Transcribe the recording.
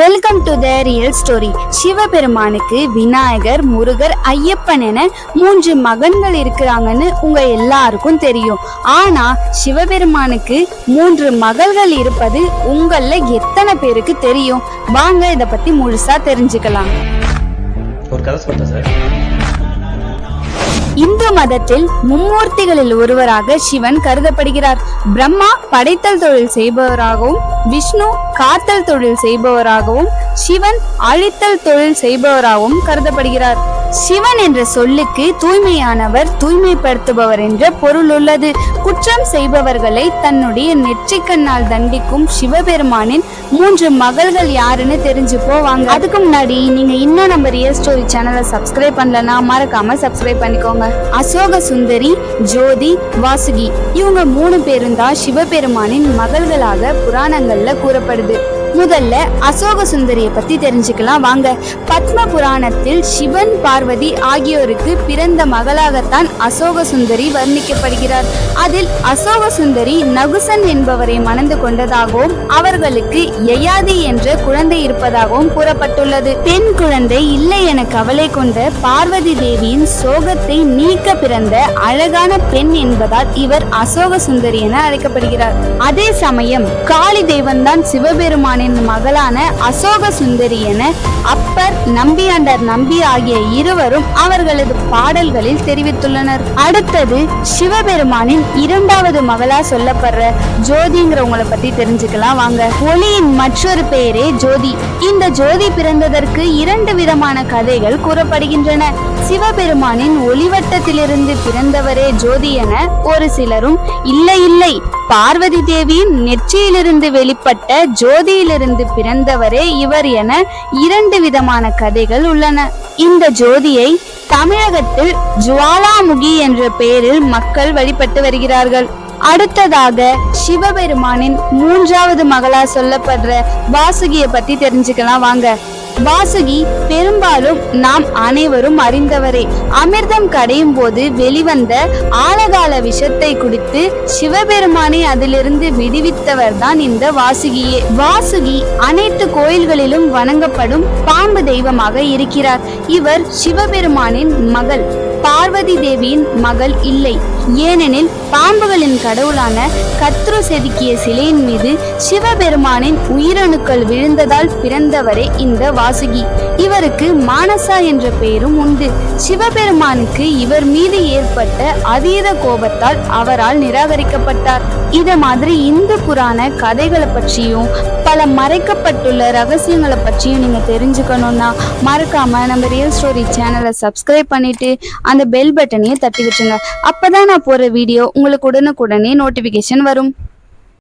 Welcome to the real story சிவபெருமானுக்கு விநாயகர் முருகர் ஐயப்பன் என மூன்று மகன்கள் இருக்கிறாங்கன்னு உங்க எல்லாருக்கும் தெரியும். ஆனா சிவபெருமானுக்கு மூன்று மகள்கள் இருப்பது உங்கள எத்தனை பேருக்கு தெரியும்? வாங்க இத பத்தி முழுசா தெரிஞ்சுக்கலாம். ஒரு கதை சொல்றேன் சார். இந்து மதத்தில் மும்மூர்த்திகளில் ஒருவராக சிவன் கருதப்படுகிறார். பிரம்மா படைத்தல் தொழில் செய்பவராகவும் விஷ்ணு காத்தல் தொழில் செய்பவராகவும் சிவன் அழித்தல் தொழில் செய்பவராகவும் கருதப்படுகிறார். சிவன் என்ற சொல்லுக்கு தூய்மையானவர் தூய்மைப்படுத்துபவர் என்ற பொருள் உள்ளது. குற்றம் செய்பவர்களை தன்னுடைய நெற்றிக்கண்ணால் தண்டிக்கும் சிவபெருமானின் மூன்று மகள்கள் யாருன்னு தெரிஞ்சு போவாங்க. அதுக்கு முன்னாடி நீங்க இன்னும் நம்ம ரியல் ஸ்டோரி சேனலை சப்ஸ்கிரைப் பண்ணலன்னா மறக்காம சப்ஸ்கிரைப் பண்ணிக்கோங்க. அசோக சுந்தரி ஜோதி வாசுகி. இவங்க மூணு பேரும் தான் சிவபெருமானின் மகள்களாக புராணங்கள்ல கூறப்படுது. முதல்ல அசோக சுந்தரிய பத்தி தெரிஞ்சுக்கலாம். வாங்க. பத்ம புராணத்தில் சிவன் பார்வதி ஆகியோருக்கு பிறந்த மகளாகத்தான் அசோக சுந்தரி வர்ணிக்கப்படுகிறார். அதில் அசோக சுந்தரி நகுசன் என்பவரை மணந்து கொண்டதாகவும் அவர்களுக்கு யயாதி என்ற குழந்தை இருப்பதாகவும் கூறப்பட்டுள்ளது. பெண் குழந்தை இல்லை என கவலை கொண்ட பார்வதி தேவியின் சோகத்தை நீக்க பிறந்த அழகான பெண் என்பதால் இவர் அசோக சுந்தரி என அழைக்கப்படுகிறார். அதே சமயம் காளி தெய்வம்தான் சிவபெருமானின் மகளான அசோக சுந்தரி என அப்பர் நம்பியாண்டர் நம்பி ஆகிய இருவரும் அவர்களது பாடல்களில் தெரிவித்துள்ளனர். அடுத்தது சிவபெருமானின் இரண்டாவது மகளா சொல்லப்படுற ஜோதிங்கிறவங்களை பத்தி தெரிஞ்சுக்கலாம் வாங்க. ஒளியின் மற்றொரு பெயரே ஜோதி. இந்த ஜோதி பிறந்ததற்கு இரண்டு விதமான கதைகள் கூறப்படுகின்றன. சிவபெருமானின் ஒளிவட்டத்திலிருந்து பிறந்தவரே ஜோதி என ஒரு சிலரும் இல்லை இல்லை பார்வதி தேவியின் நெற்றியிலிருந்து வெளிப்பட்ட ஜோதியிலிருந்து பிறந்தவரே இவர் என இரண்டு விதமான கதைகள் உள்ளன. இந்த ஜோதியை தமிழகத்தில் ஜுவாலாமுகி என்ற பெயரில் மக்கள் வழிபட்டு வருகிறார்கள். அடுத்ததாக சிவபெருமானின் மூன்றாவது மகளா சொல்லப்படுற வாசுகியை பத்தி தெரிஞ்சுக்கலாம் வாங்க. வாசுகி பெரும்பாலும் நாம் அனைவரும் அறிந்தவரே. அமிர்தம் கடையும் போது வெளிவந்த ஆழகால விஷத்தை குடித்து சிவபெருமானை அதிலிருந்து விடுவித்தவர் தான் இந்த வாசுகியே. வாசுகி அனைத்து கோயில்களிலும் வணங்கப்படும் பாம்பு தெய்வமாக இருக்கிறார். இவர் சிவபெருமானின் மகள். பார்வதி தேவியின் மகள் இல்லை. ஏனெனில் பாம்புகளின் கடவுளான கத்ரு செதுக்கிய சிலையின் மீது சிவபெருமானின் உயிரணுக்கள் விழுந்ததால் பிறந்தவரே இந்த வாசுகி. இவருக்கு மானசா என்ற பெயரும் உண்டு. சிவபெருமானுக்கு இவர் மீது ஏற்பட்ட அதீத கோபத்தால் அவரால் நிராகரிக்கப்பட்டார். இத மாதிரி இந்து புராண கதைகளை பற்றியும் பல மறைக்கப்பட்டுள்ள ரகசியங்களை பற்றியும் நீங்க தெரிஞ்சுக்கணும்னா மறக்காம நம்ம ரியல் ஸ்டோரி சேனலை சப்ஸ்கிரைப் பண்ணிட்டு அந்த பெல் பட்டனையும் தட்டி விட்டுருங்க அப்பதான் நான் போற வீடியோ உங்களுக்கு உடனுக்குடனே நோட்டிபிகேஷன் வரும்.